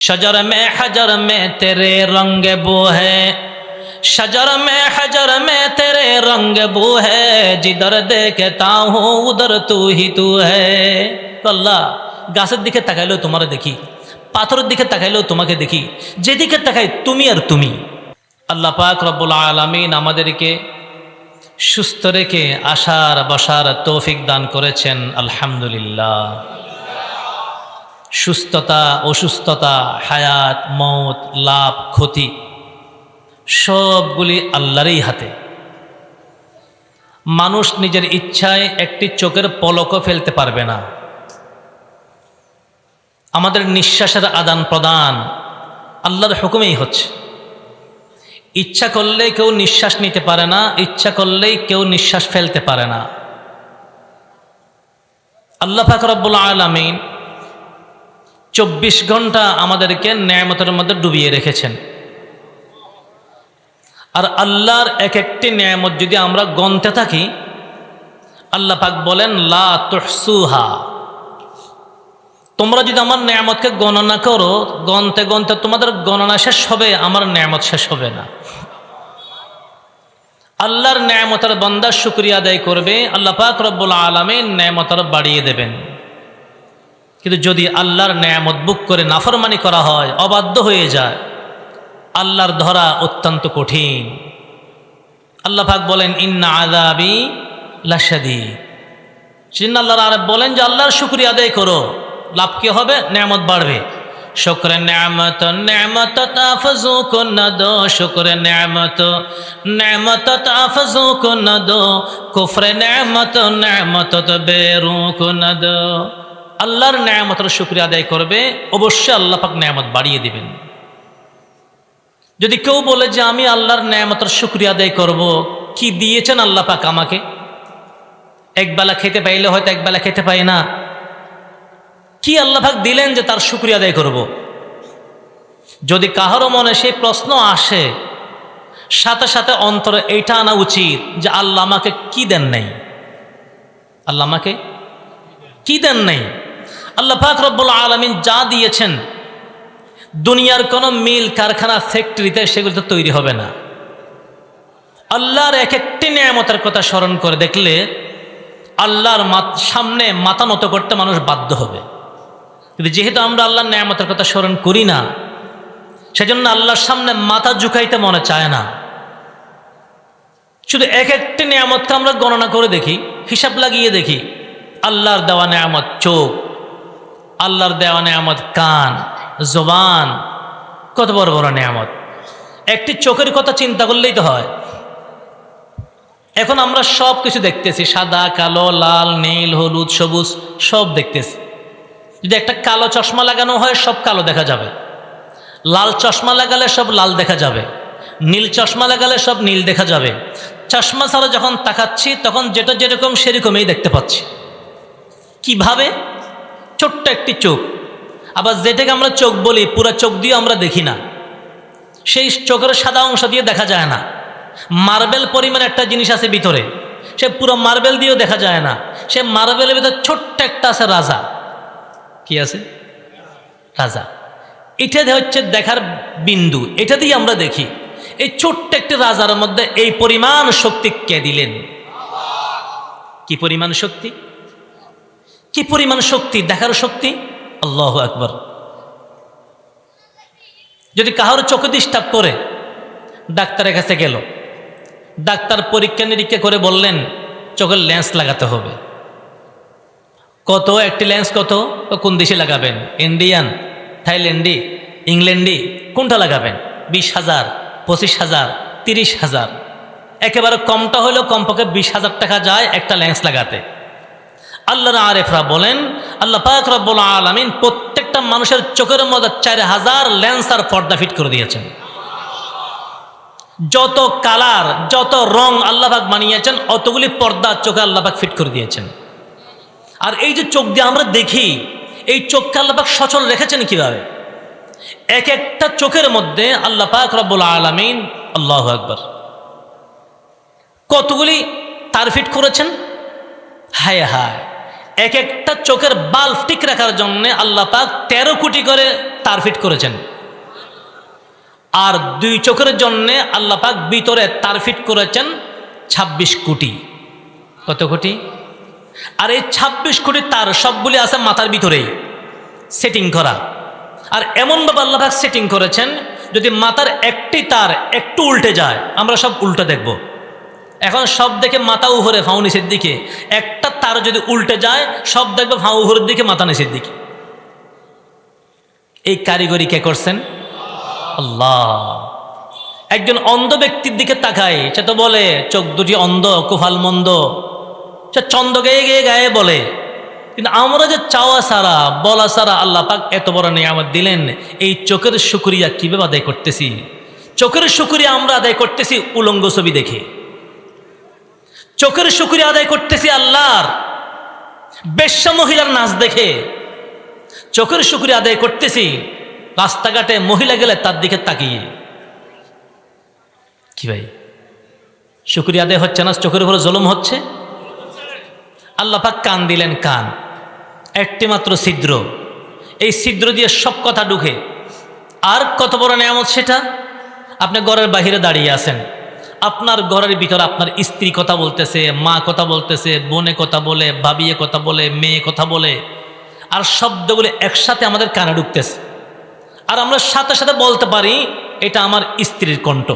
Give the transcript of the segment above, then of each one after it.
সজর মে হজর মে তেরে রঙ্গে বো হে মে হজর মে তেরে রঙ্গ বো হে দেখে দেখতা হো, উদর তু হি তু হে। গাছের দিকে তাকাইলেও তোমার দেখি, পাথরের দিকে তাকাইলেও তোমাকে দেখি যেদিকে তাকাই তুমি আর তুমি। আল্লাহ পাক রব্বুল আলমিন আমাদেরকে সুস্থ রেখে আসার বসার তৌফিক দান করেছেন, আলহামদুলিল্লাহ। সুস্থতা, অসুস্থতা, হায়াত, মত, লাভ, ক্ষতি, সবগুলি আল্লাহরই হাতে। মানুষ নিজের ইচ্ছায় একটি চোখের পলকও ফেলতে পারবে না। আমাদের নিঃশ্বাসের আদান প্রদান আল্লাহর হুকুমেই হচ্ছে। ইচ্ছা করলে কেউ নিঃশ্বাস নিতে পারে না, ইচ্ছা করলেই কেউ নিঃশ্বাস ফেলতে পারে না। আল্লাহ ফাকরবুল আলমিন চব্বিশ ঘণ্টা আমাদেরকে ন্যায়ামতের মধ্যে ডুবিয়ে রেখেছেন। আর আল্লাহর এক একটি ন্যায়ামত যদি আমরা গনতে থাকি, আল্লাহ পাক বলেন, লা তোমরা যদি আমার ন্যায়ামতকে গণনা করো গনতে গনতে তোমাদের গণনা শেষ হবে, আমার ন্যায়ামত শেষ হবে না। আল্লাহর ন্যায়ামতের বন্দার শুক্রিয়া আদায় করবে, আল্লাহ পাক রব্বুল আলমীর ন্যায়ামতার বাড়িয়ে দেবেন। কিন্তু যদি আল্লাহর ন্যায়ামত বুক করে নাফরমানি করা হয়, অবাধ্য হয়ে যায়। আল্লাহর ধরা অত্যন্ত কঠিন। আল্লাহ পাক বলেন, ইন্না আদাবি লাসাদি চিন্না আল্লাহর আর বলেন যে, আল্লাহর শুক্রিয়া আদায় করো। লাভ কি হবে? ন্যায়ামত বাড়বে। শুক্র ন্যামত ন্যামত তাফজু কুন দো শুক্র ন্যামত ন্যামত তাফজু কুন দো কুফর ন্যামত ন্যামত বেরু কুন দো আল্লাহর ন্যায়ামতের শুক্রিয়া আদায় করবে, অবশ্যই আল্লাহ পাক ন্যায়ামত বাড়িয়ে দিবেন। যদি কেউ বলে যে আমি আল্লাহর ন্যায়ামতের শুক্রিয়া আদায় করব, কি দিয়েছেন আল্লাহ পাক আমাকে? একবেলা খেতে পাইলে হয়তো একবেলা খেতে পাই না। কি আল্লাহ পাক দিলেন যে তার শুক্রিয়া আদায় করব। যদি কাহারও মনে সেই প্রশ্ন আসে, সাথে সাথে অন্তরে এইটা আনা উচিত যে আল্লাহ আমাকে কি দেন নাই? আল্লাহ আমাকে কি দেন নাই? আল্লাহ পাক রব্বুল আলমিন যা দিয়েছেন, দুনিয়ার কোনো মিল কারখানা, ফ্যাক্টরিতে সেগুলো তো তৈরি হবে না। আল্লাহর এক একটি নিয়ামতের কথা স্মরণ করে দেখলে আল্লাহর সামনে মাথা নত করতে মানুষ বাধ্য হবে। কিন্তু যেহেতু আমরা আল্লাহর নিয়ামতের কথা স্মরণ করি না, সেজন্য আল্লাহর সামনে মাথা ঝুঁকাইতে মনে চায় না। শুধু এক একটি নিয়ামতকে আমরা গণনা করে দেখি, হিসাব লাগিয়ে দেখি, আল্লাহর দেওয়া নেয়ামত চোখ আল্লাহর দেওয়া নেয়ামত কান, জবান, কত বড় বড় নেয়ামত। একটি চোখের কথা চিন্তা করলেই তো হয়। এখন আমরা সব কিছু দেখতেছি, সাদা, কালো, লাল, নীল, হলুদ, সবুজ, সব দেখতেছি। যদি একটা কালো চশমা লাগানো হয়, সব কালো দেখা যাবে। লাল চশমা লাগালে সব লাল দেখা যাবে। নীল চশমা লাগালে সব নীল দেখা যাবে। চশমা ছাড়া যখন তাকাচ্ছি, তখন যেটা যেরকম সেরকমই দেখতে পাচ্ছি। কীভাবে? ছোট্ট একটি চোখ। আবার যেটাকে আমরা চোখ বলি, পুরা চোখ দিয়ে আমরা দেখি না। সেই চোখের সাদা অংশ দিয়ে দেখা যায় না। মার্বেল পরিমাণ একটা জিনিস আছে ভিতরে। সে পুরো মার্বেল দিয়েও দেখা যায় না। সে মার্বেলের ভিতরে ছোট্ট একটা আছে রাজা। কি আছে? রাজা। এটা হচ্ছে দেখার বিন্দু। এটা দিয়ে আমরা দেখি। এই ছোট্ট একটি রাজার মধ্যে এই পরিমাণ শক্তি কে দিলেন? কি পরিমাণ শক্তি? কি পরিমাণ শক্তি? দেখার শক্তি? আল্লাহ একবার যদি কাহার চোখে ডিস্টার্ব করে, ডাক্তারের কাছে গেল। ডাক্তার পরীক্ষা নিরীক্ষা করে বললেন, চোখের লেন্স লাগাতে হবে। কত? একটি লেন্স কত? কোন দেশে লাগাবেন? ইন্ডিয়ান? থাইল্যান্ডি? ইংল্যান্ডি? কোনটা লাগাবেন? বিশ হাজার, পঁচিশ হাজার, তিরিশ হাজার। একেবারে কমটা হলেও কমপক্ষে বিশ হাজার টাকা যায় একটা লেন্স লাগাতে। আল্লাহ আরেফরা বলেন, আল্লাহ পাক রব্বুল আলমিন প্রত্যেকটা মানুষের চোখের মধ্যে চার হাজার লেন্স আর পর্দা ফিট করে দিয়েছেন। যত কালার যত রং আল্লাহবাক বানিয়েছেন, অতগুলি পর্দা চোখে আল্লাহবাক ফিট করে দিয়েছেন। আর এই যে চোখ দিয়ে আমরা দেখি, এই চোখকে আল্লাপাক সচল রেখেছেন কীভাবে? এক একটা চোখের মধ্যে আল্লাহ পাক রব্বুল আলমিন, আল্লাহ আকবর। কতগুলি তার ফিট করেছেন? হায় হায়। এক একটা চোখের বাল্ব ঠিক রাখার জন্য আল্লাহ পাক তেরো কোটি করে তার ফিট করেছেন। আর দুই চোখের জন্যে আল্লাহ পাক ভিতরে তার ফিট করেছেন ২৬ কোটি। কত কোটি? আর এই ২৬ কোটি তার সবগুলি আছে মাথার ভিতরেই সেটিং করা। আর এমনভাবে আল্লাহ পাক সেটিং করেছেন, যদি মাথার একটি তার একটু উল্টে যায়, আমরা সব উল্টো দেখব। এখন সব দেখে মাথা উপরে ফাউ নিচের দিকে একটা তার যদি উল্টে যায়, সব দেখবে উপরের দিকে, মাথা নিচের দিকে। এই কারিগরি কে করছেন? আল্লাহ। একজন অন্ধ ব্যক্তির দিকে তাকায়, সে তো বলে, চোখ দুটি অন্ধ, কুফাল মন্দ। সে চন্দ গেয়ে গেয়ে গায়ে বলে, কিন্তু আমরা যে চাওয়া সারা বলা সারা আল্লাহ পাক এত বড় নিয়ামত দিলেন, এই চোখের শুক্রিয়া কীভাবে আদায় করতেছি? চোখের শুক্রিয়া আমরা আদায় করতেছি উলঙ্গ ছবি দেখে। চোখের শুক্রিয়া আদায় করতেছি আল্লাহর। বেশ্যা মহিলার নাচ দেখে চোখের শুক্রিয়া আদায় করতেছি, রাস্তাঘাটে মহিলা গেলে তার দিকে তাকিয়ে। কি ভাই? শুক্রিয়া আদায় হচ্ছে না? চোখের উপরে জলম হচ্ছে? আল্লাহ পাক কান দিলেন কান। একটি মাত্র ছিদ্র। এই ছিদ্র দিয়ে সব কথা ঢুকে। আর কত বড় নিয়ামত সেটা? আপনি ঘরের বাহিরে দাঁড়িয়ে আছেন। আপনার ঘরের ভিতরে আপনার স্ত্রী কথা বলতেছে, মা কথা বলতেছে, বোনে কথা বলে, ভাবিয়ে কথা বলে, মেয়ে কথা বলে, আর শব্দগুলো একসাথে আমাদের কানে ঢুকতেছে। আর আমরা সাথে সাথে বলতে পারি, এটা আমার স্ত্রীর কণ্ঠ।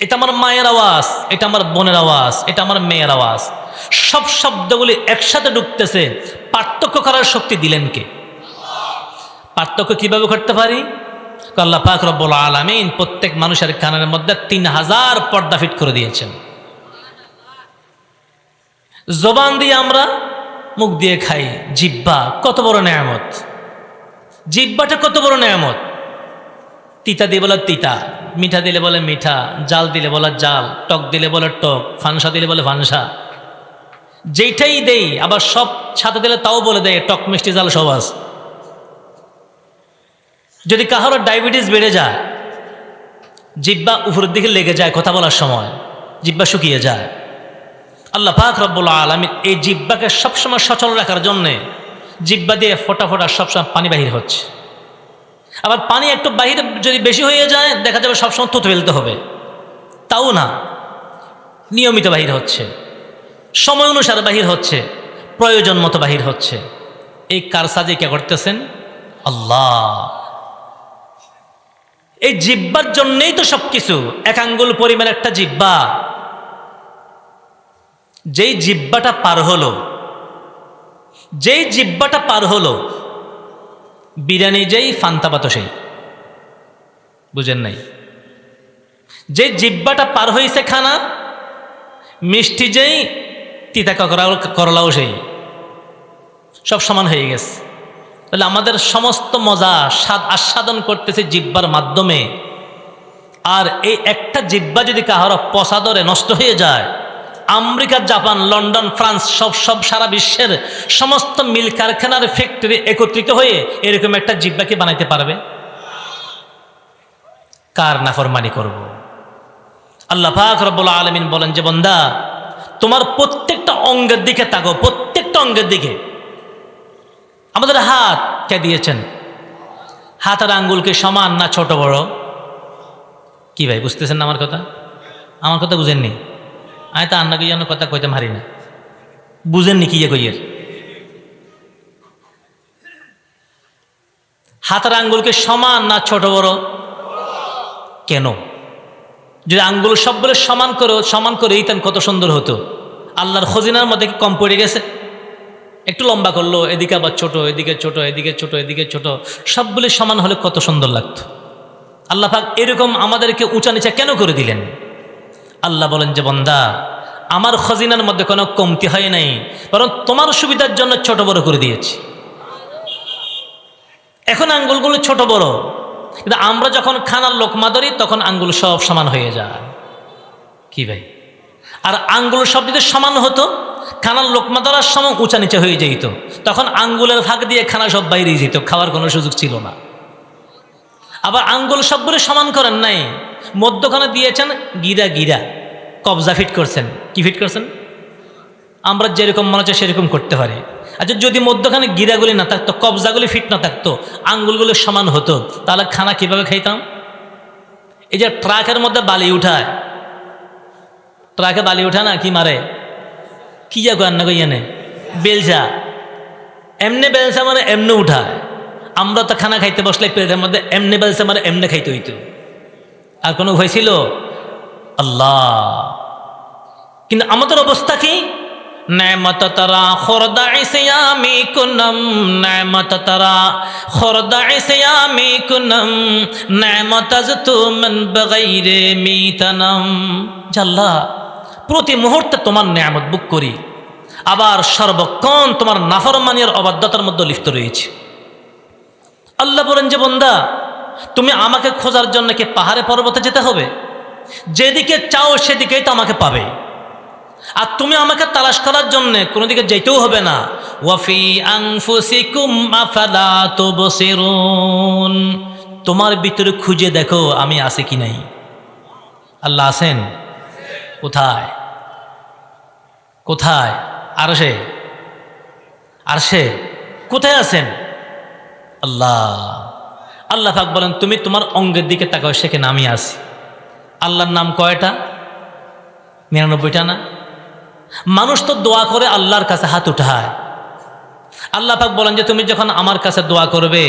এটা আমার মায়ের আওয়াজ, এটা আমার বোনের আওয়াজ, এটা আমার মেয়ের আওয়াজ। সব শব্দগুলি একসাথে ঢুকতেছে, পার্থক্য করার শক্তি দিলেন কে? পার্থক্য কীভাবে করতে পারি? আল্লাহ পাক রব্বুল আলমিন প্রত্যেক মানুষের কানের মধ্যে তিন হাজার পর্দা ফিট করে দিয়েছেন। জবান দিয়ে আমরা মুখ দিয়ে খাই। জিব্বা কত বড় নেয়ামত। জিব্বাটা কত বড় নেয়ামত। তিতা দিয়ে বলে তিতা, মিঠা দিলে বলে মিঠা, জাল দিলে বলে জাল, টক দিলে বলে টক, ফানসা দিলে বলে ফানসা। যেইটাই দেই, আবার সব ছাতে দিলে তাও বলে দেয়, টক মিষ্টি জাল সব আছে। যদি কাহারো ডায়াবেটিস বেড়ে যায়, জিব্বা উপরের দিকে লেগে যায় কথা বলার সময়, জিব্বা শুকিয়ে যায়। আল্লাহ পাক রব্বুল আলমিন এই জিব্বাকে সবসময় সচল রাখার জন্যে জিব্বা দিয়ে ফোটা ফোটা সবসময় পানি বাহির হচ্ছে। আবার পানি একটু বাহিরে যদি বেশি হয়ে যায়, দেখা যাবে সবসময় থুতু ফেলতে হবে। তাও না, নিয়মিত বাহির হচ্ছে। সময় অনুসারে বাহির হচ্ছে, প্রয়োজন মতো বাহির হচ্ছে। এই কার সাজে কে করতেছেন? আল্লাহ। এই জিব্বার জন্যেই তো সব কিছু এক আঙ্গুল পরিমাণ একটা জিব্বা। যেই জিব্বাটা পার হলো, যেই জিব্বাটা পার হলো, বিরিয়ানি যেই ফান্তাপাত সেই। বুঝেন নাই? যে জিব্বাটা পার হয়েছে খানা, মিষ্টি যেই তিতা করা করলাও সেই। সব সমান হয়ে গেছে। তাহলে আমাদের সমস্ত মজা স্বাদ আস্বাদন করতেছে জিব্বার মাধ্যমে। আর এই একটা জিব্বা যদি কাহার পসাদরে নষ্ট হয়ে যায়, আমেরিকা, জাপান, লন্ডন, ফ্রান্স, সব সব সারা বিশ্বের সমস্ত মিল কারখানার ফ্যাক্টরি একত্রিত হয়ে এরকম একটা জিব্বাকে বানাইতে পারবে? কার নাফরমানি করব? আল্লাহ পাক রব্বুল আলমিন বলেন যে, বন্দা, তোমার প্রত্যেকটা অঙ্গের দিকে তাকো প্রত্যেকটা অঙ্গের দিকে। আমাদের হাত কে দিয়েছেন? হাত আর আঙ্গুলকে সমান না ছোট বড়? কি ভাই, বুঝতেছেন না আমার কথা? আমার কথা বুঝেননি? আমি তো আন্নাকে যেন কথা কইতে মারি না। বুঝেননি কি ইয়ে কইয়ের হাতের আঙ্গুলকে সমান না ছোট বড়? কেন? যদি আঙ্গুল সবগুলো সমান করে সমান করে দিতেন কত সুন্দর হতো। আল্লাহর খজিনার মধ্যে কি কম পড়ে গেছে? একটু লম্বা করল, এদিকে আবার ছোট, এদিকে ছোট এদিকে ছোট এদিকে ছোট। সবগুলি সমান হলে কত সুন্দর লাগতো। আল্লাহ পাক এরকম আমাদেরকে উঁচা নিচা কেন করে দিলেন? আল্লাহ বলেন যে, বন্দা, আমার খজিনার মধ্যে কোনো কমতি হয় নাই, বরং তোমার সুবিধার জন্য ছোট বড় করে দিয়েছি। এখন আঙ্গুলগুলো ছোট বড়। কিন্তু আমরা যখন খানার লোকমা ধরি তখন আঙ্গুল সব সমান হয়ে যায়। কি ভাই? আর আঙ্গুল সব যদি সমান হতো খানার লোকমা ধরার সময় উঁচা নিচে হয়ে যেত তখন আঙ্গুলের ফাঁক দিয়ে খানা সব বাইরে যেত, খাওয়ার কোনো সুযোগ ছিল না। আবার আঙ্গুল সবগুলো সমান করেন নাই। মধ্যখানে দিয়েছেন, গিরা গিরা। কবজা ফিট করছেন। কি ফিট করছেন? আমরা যেরকম মনে হচ্ছে সেরকম করতে পারি। আচ্ছা যদি মধ্যখানে গিরাগুলি না থাকতো, কবজাগুলি ফিট না থাকতো, আঙ্গুলগুলো সমান হতো, তাহলে খানা কীভাবে খাইতাম? এই যে ট্রাকের মধ্যে বালি উঠায়। ট্রাকে বালি উঠায় না, কি মারে? কি যা রান্না কই এনে? বেলচা এমনি বেলসা মানে এমনি উঠায় আমরা তো খানা খাইতে বসলে পেটের মধ্যে এমনি বেলচা মানে এমনি খাইতে হইতো। আর কোনো ভয় ছিল? আল্লাহ। কিন্তু আমাদের অবস্থা কি? খরদা ইসয়ামি কুনম, নেমত তারা খরদা ইসয়ামি কুনম, নেমত তুমন বগৈরে মিতনম। জাল্লা প্রতি মুহূর্তে তোমার নেয়ামত বুক করি। আবার সর্বক্ষণ তোমার নাফরমানিয়ার অবাধ্যতার মধ্যে লিপ্ত রয়েছে। আল্লাহ বলেন যে, বন্দা, তুমি আমাকে খোঁজার জন্য কি পাহাড়ে পর্বতে যেতে হবে? যেদিকে চাও সেদিকেই তো আমাকে পাবে। আর তুমি আমাকে তালাশ করার জন্য কোনো দিকে যেতেও হবে না। ওয়াফি তোমার ভিতরে খুঁজে দেখো আমি আছি কি নাই। আল্লাহ আছেন? কোথায়? কোথায়? আর সে আর সে কোথায় আছেন? আল্লাহ। আল্লাহ পাক বলেন, তুমি তোমার অঙ্গের দিকে তাকাও, সেখানে আমি আছি। আল্লাহর নাম কয়টা? নিরানব্বইটা না? মানুষ তো দোয়া করে আল্লাহর কাছে হাত উঠায়। আল্লাহ পাক বলেন যে, তুমি যখন আমার কাছে দোয়া করবে,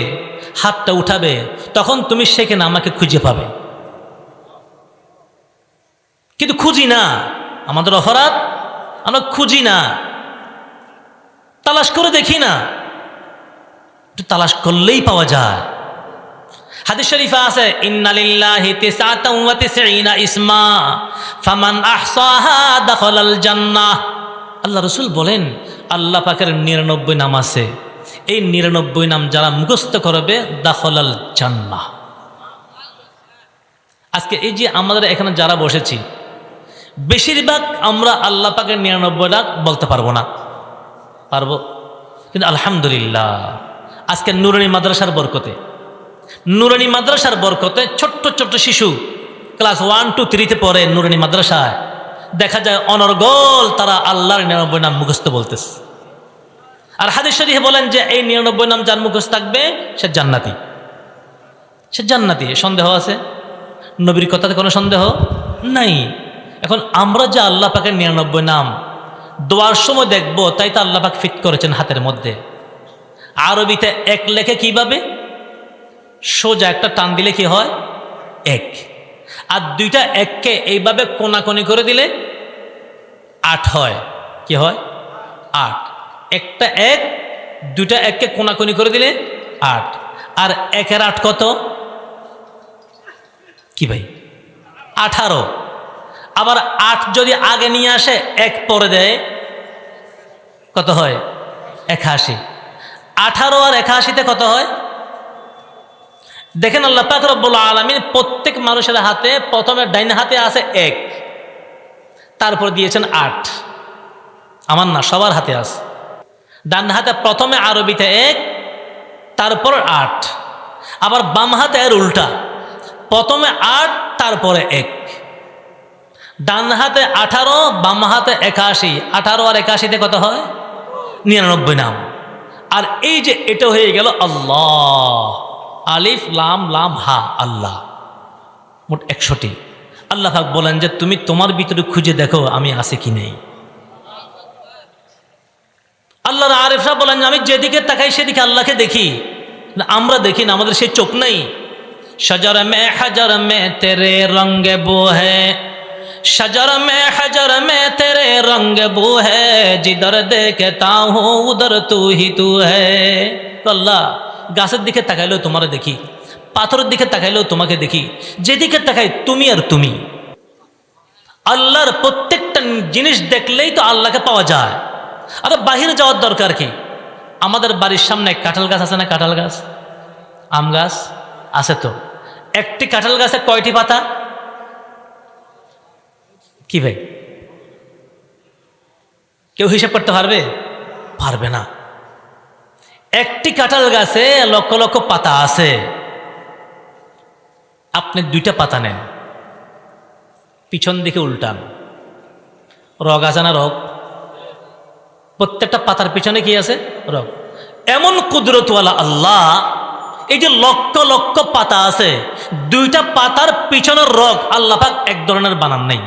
হাতটা উঠাবে, তখন তুমি সেখানে আমাকে খুঁজে পাবে। কিন্তু খুঁজি না। আমাদের অপরাধ? আমরা খুঁজি না। তালাশ করে দেখি না। একটু তালাশ করলেই পাওয়া যায়। হাদিস শরীফা আছে ইন্নালিল্লাহি তিসআতাও ওয়া তিসঈনা ইসমা, ফামান আহসাহা দাখালাল জান্নাহ আল্লাহ রাসূল বলেন, আল্লাহ পাকের নিরানব্বই নাম আছে। এই নিরানব্বই নাম যারা মুখস্থ করবে, দাখলাল জান্নাহ আজকে এই যে আমাদের এখানে যারা বসেছি বেশিরভাগ আমরা আল্লাহ পাকের নিরানব্বই লাখ বলতে পারব না। পারব? কিন্তু আলহামদুলিল্লাহ, আজকে নুরানি মাদ্রাসার বরকতে, নুরানি মাদ্রাসার বরকতে ছোট্ট ছোট্ট শিশু ক্লাস ওয়ান টু থ্রিতে পড়ে নুরানি মাদ্রাসায়। দেখা যায় অনর্গল তারা আল্লাহর নিরানব্বই নাম মুখস্থ বলতেছে। আর হাদিস শরীফ বলেন যে এই নিরানব্বই নাম যার মুখস্থ থাকবে, সে জান্নাতি। সে জান্নাতি, সন্দেহ আছে? নবীর কথাতে কোনো সন্দেহ নাই? এখন আমরা যে আল্লাহ পাকের নিরানব্বই নাম, দোয়ার সময় দেখব, তাই তো আল্লাহ পাক ফিট করেছেন হাতের মধ্যে। আরবিতে এক লেখে কীভাবে? সোজা একটা টান দিলে কি হয়? এক। আর দুইটা এককে এইভাবে কোনাকোনি করে দিলে আট হয়। কি হয়? আট। একটা এক, দুইটা এককে কোনাকুনি করে দিলে আট। আর একের আট কত? কি ভাই? আঠারো। আবার আট যদি আগে নিয়ে আসে, এক পরে দেয়, কত হয়? একাশি। আঠারো আর একাশিতে কত হয়? দেখেন আল্লাহ পাক রব্বুল আলমিন প্রত্যেক মানুষের হাতে প্রথমে ডাইন হাতে আছে এক, তারপর দিয়েছেন আট। আমার না, সবার হাতে আছে। ডান হাতে প্রথমে আরবিতে এক, তারপর আট। আবার বাম হাতে এর উল্টা। প্রথমে আট, তারপরে এক। ডান হাতে আঠারো, বাম হাতে একাশি। আঠারো আর একাশিতে কত হয়? নিরানব্বই নাম। আর এই যে এটা হয়ে গেল আল্লাহ। আলিফ, লাম লাম, হা, আল্লাহ। মোট একশোটি। আল্লাহ পাক বলেন যে, তুমি তোমার ভিতরে খুঁজে দেখো, আমি আছি কি নেই? আল্লাহর আরিফরা বলেন যে, আমি যেদিকে তাকাই সেদিকে আল্লাহকে দেখি। আমরা দেখি না, আমাদের সেই চোখ নেই। সজর মে, হাজার মে, তেরে রঙ্গে বো হে शजर में हजर में तेरे रंग बू है जिधर देखता हूँ उधर तू ही तू है তো আল্লাহ গাছের দিকে তাকাইলেও তোমার দেখি পাথরের দিকে তাকাইলেও তোমাকে দেখি যেদিকে তাকাই তুমি আর তুমি আল্লাহর প্রত্যেকটা জিনিস দেখলেই তো আল্লাহকে পাওয়া যায় আরে বাহিরে যাওয়ার দরকার কি আমাদের বাড়ির সামনে কাঁঠাল গাছ আছে না কাঁঠাল গাছ আম গাছ আছে তো একটি কাঁঠাল গাছে কয়টি পাতা কি ভাই? কেউ হিসাব করতে পারবে? পারবে না। একটি কাঁঠাল গাছে লক্ষ লক্ষ পাতা আছে। আপনি দুইটা পাতা নেন। পিছন দিকে উল্টান। রগ আছে না রগ? প্রত্যেকটা পাতার পিছনে কি আছে? রগ। এমন কুদরতওয়ালা আল্লাহ, এই যে লক্ষ লক্ষ পাতা আছে, দুইটা পাতার পিছনের রগ আল্লাহ এক ধরনের বানান নেই।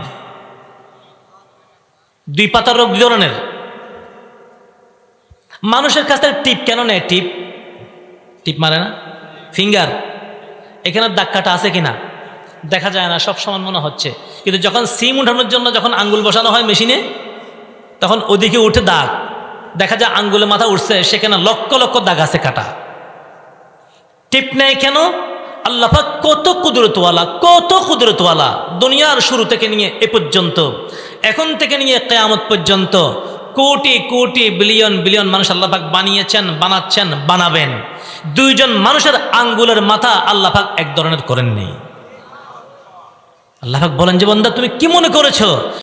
দুই পাতার রোগ দুই ধরনের মানুষের কাছ থেকে টিপ কেন নেয়? টিপ? টিপ মারে না? ফিঙ্গার। এখানে দাগকাটা আছে কিনা? দেখা যায় না, সব সমান মনে হচ্ছে। কিন্তু যখন সিম উঠানোর জন্য যখন আঙ্গুল বসানো হয় মেশিনে, তখন ওদিকে উঠে দাগ। দেখা যায় আঙ্গুলে মাথা উঠছে, সেখানে লক্ষ লক্ষ দাগ আছে কাটা। টিপ নেয় কেন? আল্লাহাক কত কুদরতওয়ালা কত কুদরতওয়ালা দুনিয়ার শুরু থেকে নিয়ে এ পর্যন্ত। এখন থেকে নিয়ে কেয়ামত পর্যন্ত কোটি কোটি বিলিয়ন বিলিয়ন মানুষ আল্লাহাক বানিয়েছেন, বানাচ্ছেন, বানাবেন। দুইজন মানুষের আঙ্গুলের মাথা আল্লাহাক এক ধরনের করেননি। আল্লাহাক বলেন যে, বন্দা, তুমি কি মনে করেছ